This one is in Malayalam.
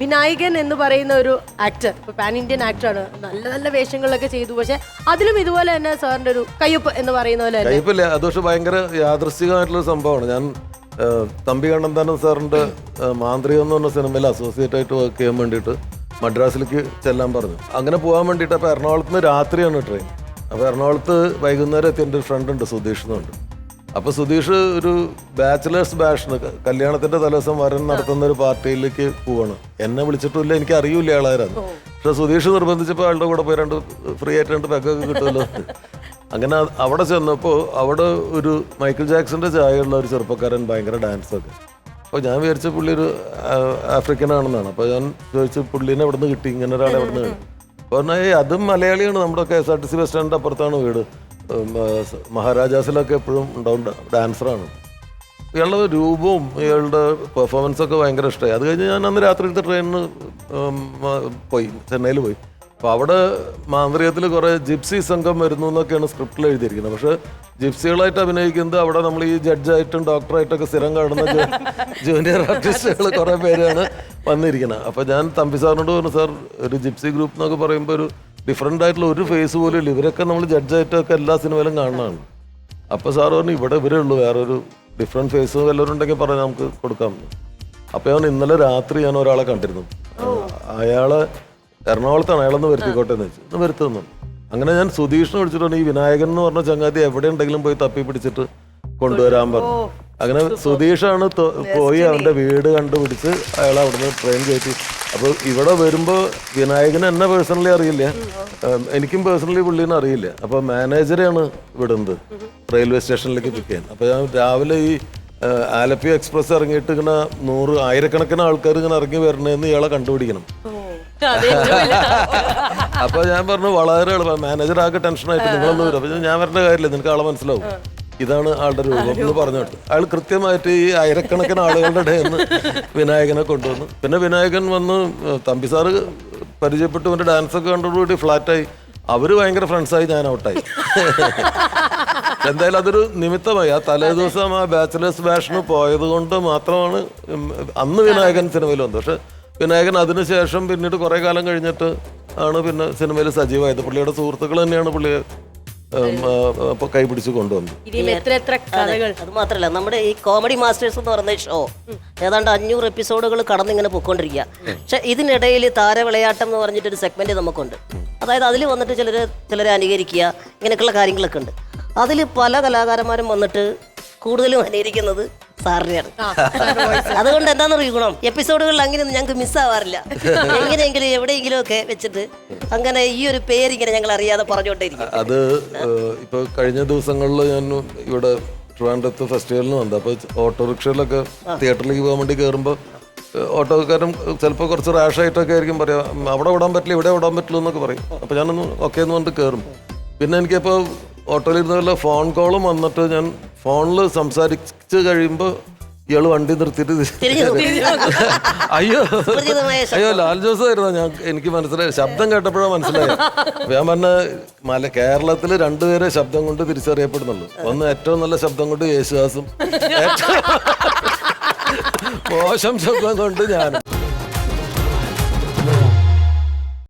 വിനായകൻ എന്ന് പറയുന്ന ഒരു ആക്ടർ പാൻ ഇന്ത്യൻ ആക്ടറാണ് നല്ല നല്ല വേഷങ്ങളൊക്കെ ചെയ്തു. പക്ഷെ അതിലും ഇതുപോലെ തന്നെ സാറിന്റെ ഒരു കയ്യൊപ്പ് എന്ന് പറയുന്ന പോലെ കയ്പില്ല അത് പക്ഷെ ഭയങ്കര യാദൃശ്ചികമായിട്ടുള്ള സംഭവമാണ്. ഞാൻ തമ്പി കണ്ണന്താനം സാറിന്റെ മാന്ത്രികം എന്ന് പറഞ്ഞ സിനിമയിൽ അസോസിയേറ്റ് ആയിട്ട് വർക്ക് ചെയ്യാൻ വേണ്ടിയിട്ട് മദ്രാസിലേക്ക് ചെല്ലാൻ പറഞ്ഞു. അങ്ങനെ പോകാൻ വേണ്ടിയിട്ട് അപ്പോൾ എറണാകുളത്ത് നിന്ന് രാത്രിയാണ് ട്രെയിൻ അപ്പോൾ എറണാകുളത്ത് വൈകുന്നേരം എത്തിയ എന്റെ ഫ്രണ്ട് ഉണ്ട് സുധീഷ് എന്നുണ്ട്. അപ്പോൾ സുധീഷ് ഒരു ബാച്ചിലേഴ്സ് ബാഷന് കല്യാണത്തിന്റെ തലേദിവസം വരൻ നടത്തുന്ന ഒരു പാർട്ടിയിലേക്ക് പോവാണ്. എന്നെ വിളിച്ചിട്ടില്ല എനിക്ക് അറിയില്ല ആളായിരുന്നു പക്ഷെ സുധീഷ് നിർബന്ധിച്ചപ്പോൾ ആളുടെ കൂടെ പോയി രണ്ട് ഫ്രീ ആയിട്ട് രണ്ട് പെഗൊക്കെ കിട്ടുമല്ലോ. അങ്ങനെ അവിടെ ചെന്നപ്പോൾ അവിടെ ഒരു മൈക്കിൾ ജാക്സന്റെ ചായയുള്ള ഒരു ചെറുപ്പക്കാരൻ ഭയങ്കര ഡാൻസ് ഒക്കെ. അപ്പോൾ ഞാൻ വിചാരിച്ച പുള്ളി ഒരു ആഫ്രിക്കൻ ആണെന്നാണ് അപ്പോൾ ഞാൻ ചോദിച്ചു പുള്ളിനെ എവിടെ നിന്ന് കിട്ടി ഇങ്ങനെ ഒരാളെ എവിടെ നിന്ന് ഏയ് അതും മലയാളിയാണ്. നമ്മുടെ K S R T C bus സ്റ്റാൻഡിന്റെ അപ്പുറത്താണ് വീട്. മഹാരാജാസിലൊക്കെ എപ്പോഴും ഉണ്ടാവും ഡാൻസറാണ്. ഇയാളുടെ രൂപവും ഇയാളുടെ പെർഫോമൻസൊക്കെ ഭയങ്കര ഇഷ്ടമായി അത് കഴിഞ്ഞ് ഞാൻ അന്ന് രാത്രിയിലത്തെ ട്രെയിനിന് പോയി ചെന്നൈയിൽ പോയി. അപ്പോൾ അവിടെ മാന്ത്രികത്തിൽ കുറേ ജിപ്സി സംഘം വരുന്നു എന്നൊക്കെയാണ് സ്ക്രിപ്റ്റിൽ എഴുതിയിരിക്കുന്നത്. പക്ഷേ ജിപ്സികളായിട്ട് അഭിനയിക്കുന്നത് അവിടെ നമ്മൾ ഈ ജഡ്ജായിട്ടും ഡോക്ടറായിട്ടൊക്കെ സ്ഥിരം കാണുന്ന ജൂനിയർ ആർട്ടിസ്റ്റുകൾ കുറേ പേരാണ് വന്നിരിക്കുന്നത്. അപ്പോൾ ഞാൻ തമ്പി സാറിനോട് പറഞ്ഞു സാർ ഒരു ജിപ്സി ഗ്രൂപ്പ് എന്നൊക്കെ പറയുമ്പോൾ ഒരു ഡിഫറെന്റ് ആയിട്ടുള്ള ഒരു ഫേസ് പോലും ഇല്ല. ഇവരൊക്കെ നമ്മൾ ജഡ്ജായിട്ടൊക്കെ എല്ലാ സിനിമയിലും കാണുന്നതാണ്. അപ്പോൾ സാർ പറഞ്ഞു ഇവിടെ ഇവരേ ഉള്ളൂ. വേറൊരു ഡിഫറെന്റ് ഫേസ് വല്ലവരും ഉണ്ടെങ്കിൽ പറഞ്ഞാൽ നമുക്ക് കൊടുക്കാം. അപ്പോൾ ഞാൻ ഇന്നലെ രാത്രി ഞാൻ ഒരാളെ കണ്ടിരുന്നു. അയാളെ എറണാകുളത്താണ്. അയാളൊന്ന് വരുത്തിക്കോട്ടെ എന്ന് വെച്ചു. വരുത്തുന്നു അങ്ങനെ ഞാൻ സുധീഷിനെ വിളിച്ചിട്ടുണ്ട് ഈ വിനായകൻ എന്ന് പറഞ്ഞ ചങ്ങാതി എവിടെ ഉണ്ടെങ്കിലും പോയി തപ്പി പിടിച്ചിട്ട് കൊണ്ടുവരാൻ പറഞ്ഞു. അങ്ങനെ സുധീഷാണ് പോയി അവന്റെ വീട് കണ്ടുപിടിച്ച് അയാൾ അവിടുന്ന് ട്രെയിൻ കയറ്റി. അപ്പോൾ ഇവിടെ വരുമ്പോൾ വിനായകന് എന്നെ പേഴ്സണലി അറിയില്ല. എനിക്കും പേഴ്സണലി പുള്ളീനെ അറിയില്ല. അപ്പോൾ മാനേജരെയാണ് വിടുന്നത് റെയിൽവേ സ്റ്റേഷനിലേക്ക് പിക്ക് ചെയ്യാൻ അപ്പോൾ ഞാൻ രാവിലെ ഈ ആലപ്പി എക്സ്പ്രസ് ഇറങ്ങിയിട്ട് ഇങ്ങനെ നൂറ് ആയിരക്കണക്കിന് ആൾക്കാർ ഇങ്ങനെ ഇറങ്ങി വരണേന്ന് ഇയാളെ കണ്ടുപിടിക്കണം. അപ്പൊ ഞാൻ പറഞ്ഞു വളരെ എളുപ്പം. മാനേജർ ആകെ ടെൻഷനായിട്ട് നിങ്ങളൊന്നും വരും. അപ്പൊ ഞാൻ വരേണ്ട കാര്യമില്ല നിനക്ക് ആളെ മനസ്സിലാവും. ഇതാണ് ആളുടെ രൂപം എന്ന് പറഞ്ഞു കേട്ടു. അയാൾ കൃത്യമായിട്ട് ഈ ആയിരക്കണക്കിന് ആളുകളുടെ ഇടയിൽ നിന്ന് വിനായകനെ കൊണ്ടുവന്നു. പിന്നെ വിനായകൻ വന്ന് തമ്പി സാറ് പരിചയപ്പെട്ടു അവന്റെ ഡാൻസ് ഒക്കെ കണ്ടോടുകൂടി ഫ്ലാറ്റായി. അവർ ഭയങ്കര ഫ്രണ്ട്സായി ഞാൻ ഔട്ടായി എന്തായാലും അതൊരു നിമിത്തമായി. ആ തലേ ദിവസം ആ ബാച്ചിലേഴ്സ് ബാഷന് പോയത് കൊണ്ട് മാത്രമാണ് അന്ന് വിനായകൻ സിനിമയിൽ വന്നത്. പക്ഷെ വിനായകൻ അതിനുശേഷം പിന്നീട് കുറേ കാലം കഴിഞ്ഞിട്ട് ആണ് പിന്നെ സിനിമയിൽ സജീവമായത്. പുള്ളിയുടെ സുഹൃത്തുക്കൾ തന്നെയാണ് പുള്ളിയെ കൈപിടിച്ച് കൊണ്ടുവന്നു. ഇനിയും എത്ര എത്ര കഥകൾ? അത് മാത്രല്ല നമ്മുടെ ഈ കോമഡി മാസ്റ്റേഴ്സ് എന്ന് പറയുന്ന ഷോ ഏതാണ്ട് അഞ്ഞൂറ് എപ്പിസോഡുകൾ കടന്നിങ്ങനെ പൊയ്ക്കൊണ്ടിരിക്കുക പക്ഷെ ഇതിനിടയിൽ താരവിളയാട്ടം എന്ന് പറഞ്ഞിട്ട് ഒരു സെഗ്മെന്റ് നമുക്കുണ്ട് അതായത് അതിൽ വന്നിട്ട് ചിലർ ചിലരെ അനുകരിക്കുക ഇങ്ങനെയൊക്കെയുള്ള കാര്യങ്ങളൊക്കെ ഉണ്ട്. അതിൽ പല കലാകാരന്മാരും വന്നിട്ട് കൂടുതലും അനുകരിക്കുന്നത് സാറിനെയാണ്. അതുകൊണ്ട് എന്താണെന്ന് അറിയിക്കണം? എപ്പിസോഡുകളിൽ അങ്ങനെയൊന്നും ഞങ്ങൾക്ക് മിസ്സാവാറില്ല എങ്ങനെയെങ്കിലും എവിടെയെങ്കിലും ഒക്കെ വെച്ചിട്ട് അങ്ങനെ ഈ ഒരു പേര് ഇങ്ങനെ ഞങ്ങൾ അറിയാതെ പറഞ്ഞുകൊണ്ടേയിരിക്കും. അത് ഇപ്പൊ കഴിഞ്ഞ ദിവസങ്ങളിൽ ഞാൻ ഇവിടെ ട്രിവാൻഡ്രത്ത് ഫെസ്റ്റിവലിന് വന്നത് അപ്പൊ ഓട്ടോറിക്ഷയിലൊക്കെ തിയേറ്ററിലേക്ക് പോകാൻ വേണ്ടി കയറുമ്പോൾ ഓട്ടോക്കാരൻ ചിലപ്പോൾ കുറച്ച് റാഷായിട്ടൊക്കെ ആയിരിക്കും പറയാം അവിടെ വിടാൻ പറ്റില്ല ഇവിടെ വിടാൻ പറ്റില്ല എന്നൊക്കെ പറയും. അപ്പോൾ ഞാനൊന്ന് ഓക്കെ എന്ന് പറഞ്ഞിട്ട് കയറും. പിന്നെ എനിക്കിപ്പോൾ ഓട്ടോയിലിരുന്ന വല്ല ഫോൺ കോളും വന്നിട്ട് ഞാൻ ഫോണിൽ സംസാരിച്ച് കഴിയുമ്പോൾ ഇയാൾ വണ്ടി നിർത്തിയിട്ട് അയ്യോ. അയ്യോ ലാൽ ജോസ് ആയിരുന്നു ഞാൻ. എനിക്ക് മനസ്സിലായി. ശബ്ദം കേട്ടപ്പോഴാണ് മനസ്സിലായത്. ഞാൻ പറഞ്ഞ മല കേരളത്തിൽ രണ്ടുപേരെ ശബ്ദം കൊണ്ട് തിരിച്ചറിയപ്പെടുന്നുള്ളൂ. ഒന്ന് ഏറ്റവും നല്ല ശബ്ദം കൊണ്ട് യേശുദാസും. മോശം ശബ്ദം കൊണ്ട് ഞാനും.